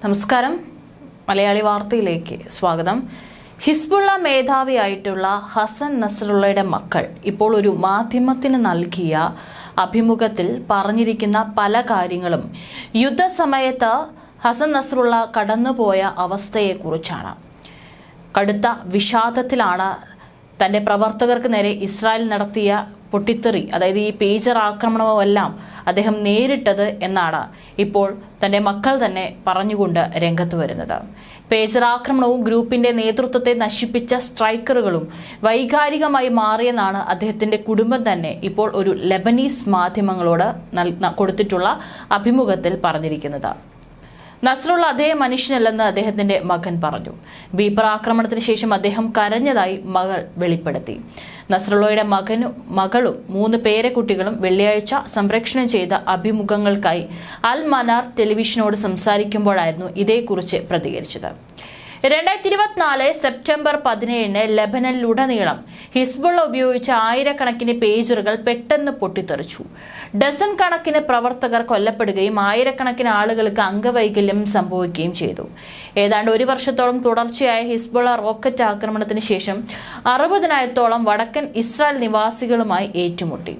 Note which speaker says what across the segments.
Speaker 1: നമസ്കാരം. മലയാളി വാർത്തയിലേക്ക് സ്വാഗതം. ഹിസ്ബുള്ള മേധാവിയായിട്ടുള്ള ഹസൻ നസറുള്ളയുടെ മക്കൾ ഇപ്പോൾ ഒരു മാധ്യമത്തിന് നൽകിയ അഭിമുഖത്തിൽ പറഞ്ഞിരിക്കുന്ന പല കാര്യങ്ങളും യുദ്ധസമയത്ത് ഹസൻ നസറുള്ള കടന്നുപോയ അവസ്ഥയെക്കുറിച്ചാണ്. കടുത്ത വിഷാദത്തിലാണ് തന്റെ പ്രവർത്തകർക്ക് നേരെ ഇസ്രായേൽ നടത്തിയ പൊട്ടിത്തെറി അതായത് ഈ പേജർ ആക്രമണമോ എല്ലാം അദ്ദേഹം നേരിട്ടത് എന്നാണ് ഇപ്പോൾ തന്റെ മക്കൾ തന്നെ പറഞ്ഞുകൊണ്ട് രംഗത്ത് വരുന്നത്. പേജർ ആക്രമണവും ഗ്രൂപ്പിന്റെ നേതൃത്വത്തെ നശിപ്പിച്ച സ്ട്രൈക്കറുകളും വൈകാരികമായി മാറിയെന്നാണ് അദ്ദേഹത്തിന്റെ കുടുംബം തന്നെ ഇപ്പോൾ ഒരു ലെബനീസ് മാധ്യമങ്ങളോട് കൊടുത്തിട്ടുള്ള അഭിമുഖത്തിൽ പറഞ്ഞിരിക്കുന്നത്. നസ്രുള്ള അതേ മനുഷ്യനല്ലെന്ന് അദ്ദേഹത്തിന്റെ മകൻ പറഞ്ഞു. ബീപ്പർ ആക്രമണത്തിന് ശേഷം അദ്ദേഹം കരഞ്ഞതായി മകൾ വെളിപ്പെടുത്തി. നസ്രുള്ളയുടെ മകനും മകളും മൂന്ന് പേരക്കുട്ടികളും വെള്ളിയാഴ്ച സംപ്രേഷണം ചെയ്ത അഭിമുഖങ്ങൾക്കായി അൽ മനാർ ടെലിവിഷനോട് സംസാരിക്കുമ്പോഴായിരുന്നു ഇതേക്കുറിച്ച് പ്രതികരിച്ചത്. രണ്ടായിരത്തി ഇരുപത്തിനാല് സെപ്റ്റംബർ പതിനേഴിന് ലബനനിലുടനീളം ഹിസ്ബുള്ള ഉപയോഗിച്ച ആയിരക്കണക്കിന് പേജറുകൾ പെട്ടെന്ന് പൊട്ടിത്തെറിച്ചു. ഡസൻ കണക്കിന് പ്രവർത്തകർ കൊല്ലപ്പെടുകയും ആയിരക്കണക്കിന് ആളുകൾക്ക് അംഗവൈകല്യം സംഭവിക്കുകയും ചെയ്തു. ഏതാണ്ട് ഒരു വർഷത്തോളം തുടർച്ചയായ ഹിസ്ബുള്ള റോക്കറ്റ് ആക്രമണത്തിന് ശേഷം അറുപതിനായിരത്തോളം വടക്കൻ ഇസ്രായേൽ നിവാസികളുമായി ഏറ്റുമുട്ടി.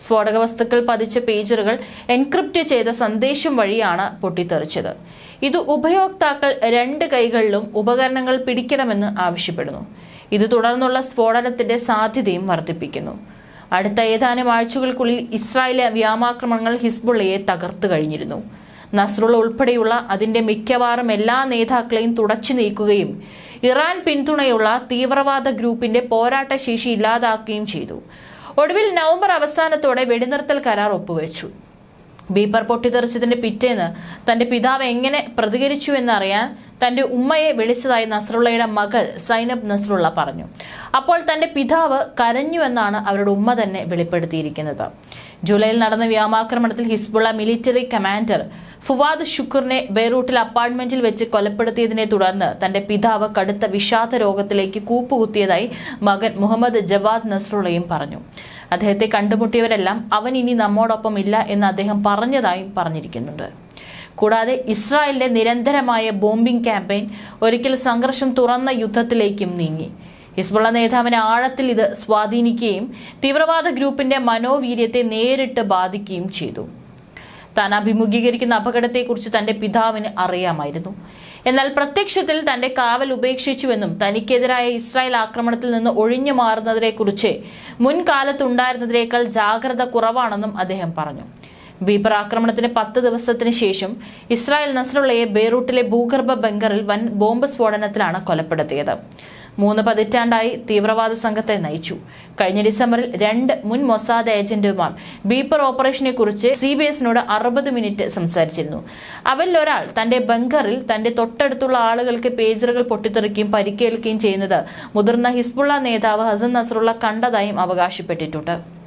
Speaker 1: സ്ഫോടക വസ്തുക്കൾ പതിച്ച പേജറുകൾ എൻക്രിപ്റ്റ് ചെയ്ത സന്ദേശം വഴിയാണ് പൊട്ടിത്തെറിച്ചത്. ഇത് ഉപയോക്താക്കൾ രണ്ട് കൈകളിലും ഉപകരണങ്ങൾ പിടിക്കണമെന്ന് ആവശ്യപ്പെടുന്നു. ഇത് തുടർന്നുള്ള സ്ഫോടനത്തിന്റെ സാധ്യതയും വർദ്ധിപ്പിക്കുന്നു. അടുത്ത ഏതാനും ആഴ്ചകൾക്കുള്ളിൽ ഇസ്രായേലിലെ വ്യോമാക്രമണങ്ങൾ ഹിസ്ബുള്ളയെ തകർത്തു കഴിഞ്ഞിരുന്നു. നസ്രുള്ള ഉൾപ്പെടെയുള്ള അതിന്റെ മിക്കവാറും എല്ലാ നേതാക്കളെയും തുടച്ചു നീക്കുകയും ഇറാൻ പിന്തുണയുള്ള തീവ്രവാദ ഗ്രൂപ്പിന്റെ പോരാട്ട ശേഷി ഇല്ലാതാക്കുകയും ചെയ്തു. ഒടുവിൽ നവംബർ അവസാനത്തോടെ വെടിനിർത്തൽ കരാർ ഒപ്പുവെച്ചു. ബീപ്പർ പൊട്ടിത്തെറിച്ചതിന്റെ പിറ്റേന്ന് തന്റെ പിതാവ് എങ്ങനെ പ്രതികരിച്ചു എന്നറിയാൻ തന്റെ ഉമ്മയെ വിളിച്ചതായി നസ്രുള്ളയുടെ മകൾ സൈനബ് നസ്രുള്ള പറഞ്ഞു. അപ്പോൾ തന്റെ പിതാവ് കരഞ്ഞു എന്നാണ് അവരുടെ ഉമ്മ തന്നെ വെളിപ്പെടുത്തിയിരിക്കുന്നത്. ജൂലൈയിൽ നടന്ന വ്യോമാക്രമണത്തിൽ ഹിസ്ബുള്ള മിലിറ്ററി കമാൻഡർ ഫുവാദ് ഷുക്കറിനെ ബെയ്റൂട്ടിൽ അപ്പാർട്ട്മെന്റിൽ വെച്ച് കൊലപ്പെടുത്തിയതിനെ തുടർന്ന് തന്റെ പിതാവ് കടുത്ത വിഷാദ രോഗത്തിലേക്ക് കൂപ്പുകുത്തിയതായി മകൻ മുഹമ്മദ് ജവാദ് നസ്രുള്ളയും പറഞ്ഞു. അദ്ദേഹത്തെ കണ്ടുമുട്ടിയവരെല്ലാം അവൻ ഇനി നമ്മോടൊപ്പം ഇല്ല എന്ന് അദ്ദേഹം പറഞ്ഞതായും പറഞ്ഞിരിക്കുന്നുണ്ട്. കൂടാതെ ഇസ്രായേലിന്റെ നിരന്തരമായ ബോംബിംഗ് ക്യാമ്പയിൻ ഒരിക്കൽ സംഘർഷം തുറന്ന യുദ്ധത്തിലേക്കും നീങ്ങി. ഹിസ്ബുള്ള നേതാവിനെ ആഴത്തിൽ ഇത് സ്വാധീനിക്കുകയും തീവ്രവാദ ഗ്രൂപ്പിന്റെ മനോവീര്യത്തെ നേരിട്ട് ബാധിക്കുകയും ചെയ്തു. താൻ അഭിമുഖീകരിക്കുന്ന അപകടത്തെക്കുറിച്ച് തന്റെ പിതാവിന് അറിയാമായിരുന്നു. എന്നാൽ പ്രത്യക്ഷത്തിൽ തന്റെ കാവൽ ഉപേക്ഷിച്ചുവെന്നും തനിക്കെതിരായ ഇസ്രായേൽ ആക്രമണത്തിൽ നിന്ന് ഒഴിഞ്ഞു മാറുന്നതിനെക്കുറിച്ച് മുൻകാലത്തുണ്ടായിരുന്നതിനേക്കാൾ ജാഗ്രത കുറവാണെന്നും അദ്ദേഹം പറഞ്ഞു. ബീബർ ആക്രമണത്തിന് പത്ത് ദിവസത്തിന് ശേഷം ഇസ്രായേൽ നസ്രുള്ളയെ ബെയ്റൂട്ടിലെ ഭൂഗർഭ ബങ്കറിൽ വൻ ബോംബ് സ്ഫോടനത്തിലാണ് കൊലപ്പെടുത്തിയത്. മൂന്ന് പതിറ്റാണ്ടായി തീവ്രവാദ സംഘത്തെ നയിച്ചു. കഴിഞ്ഞ ഡിസംബറിൽ രണ്ട് മുൻ മൊസാദ് ഏജന്റുമാർ ബീപ്പർ ഓപ്പറേഷനെ കുറിച്ച് സി ബി എസിനോട് അറുപത് മിനിറ്റ് സംസാരിച്ചിരുന്നു. അവരിൽ ഒരാൾ തന്റെ ബങ്കറിൽ തന്റെ തൊട്ടടുത്തുള്ള ആളുകൾക്ക് പേജറുകൾ പൊട്ടിത്തെറിക്കുകയും പരിക്കേൽക്കുകയും ചെയ്യുന്നത് മുതിർന്ന ഹിസ്ബുള്ള നേതാവ് ഹസൻ നസറുള്ള കണ്ടതായും അവകാശപ്പെട്ടിട്ടുണ്ട്.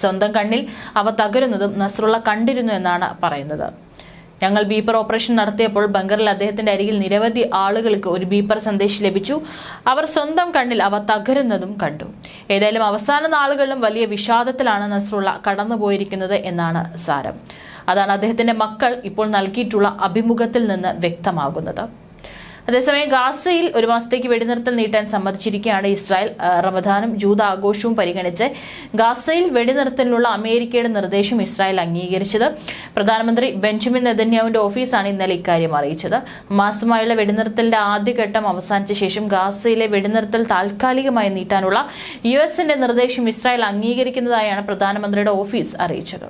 Speaker 1: സ്വന്തം കണ്ണിൽ അവ തകരുന്നതും നസറുള്ള കണ്ടിരുന്നു എന്നാണ് പറയുന്നത്. ഞങ്ങൾ ബീപ്പർ ഓപ്പറേഷൻ നടത്തിയപ്പോൾ ബങ്കറിൽ അദ്ദേഹത്തിന്റെ അരികിൽ നിരവധി ആളുകൾക്ക് ഒരു ബീപ്പർ സന്ദേശം ലഭിച്ചു. അവർ സ്വന്തം കണ്ണിൽ അവ തകരുന്നതും കണ്ടു. ഏതായാലും അവസാന നാളുകളിലും വലിയ വിഷാദത്തിലാണ് നസ്രുള്ള കടന്നുപോയിരിക്കുന്നത് എന്നാണ് സാരം. അതാണ് അദ്ദേഹത്തിന്റെ മക്കൾ ഇപ്പോൾ നൽകിയിട്ടുള്ള അഭിമുഖത്തിൽ നിന്ന് വ്യക്തമാകുന്നത്. അതേസമയം ഗാസയിൽ ഒരു മാസത്തേക്ക് വെടിനിർത്തൽ നീട്ടാൻ സമ്മതിച്ചിരിക്കുകയാണ് ഇസ്രായേൽ റമദാനും ജൂത ആഘോഷവും പരിഗണിച്ച് ഗാസയിൽ വെടിനിർത്തലിനുള്ള അമേരിക്കയുടെ നിർദ്ദേശം ഇസ്രായേൽ അംഗീകരിച്ചത്. പ്രധാനമന്ത്രി ബെഞ്ചമിൻ നെതന്യാവിന്റെ ഓഫീസാണ് ഇന്നലെ ഇക്കാര്യം അറിയിച്ചത്. മാസമായുള്ള വെടിനിർത്തലിന്റെ ആദ്യഘട്ടം അവസാനിച്ച ശേഷം ഗാസയിലെ വെടിനിർത്തൽ താൽക്കാലികമായി നീട്ടാനുള്ള യു എസിന്റെ നിർദ്ദേശം ഇസ്രായേൽ അംഗീകരിക്കുന്നതായാണ് പ്രധാനമന്ത്രിയുടെ ഓഫീസ് അറിയിച്ചത്.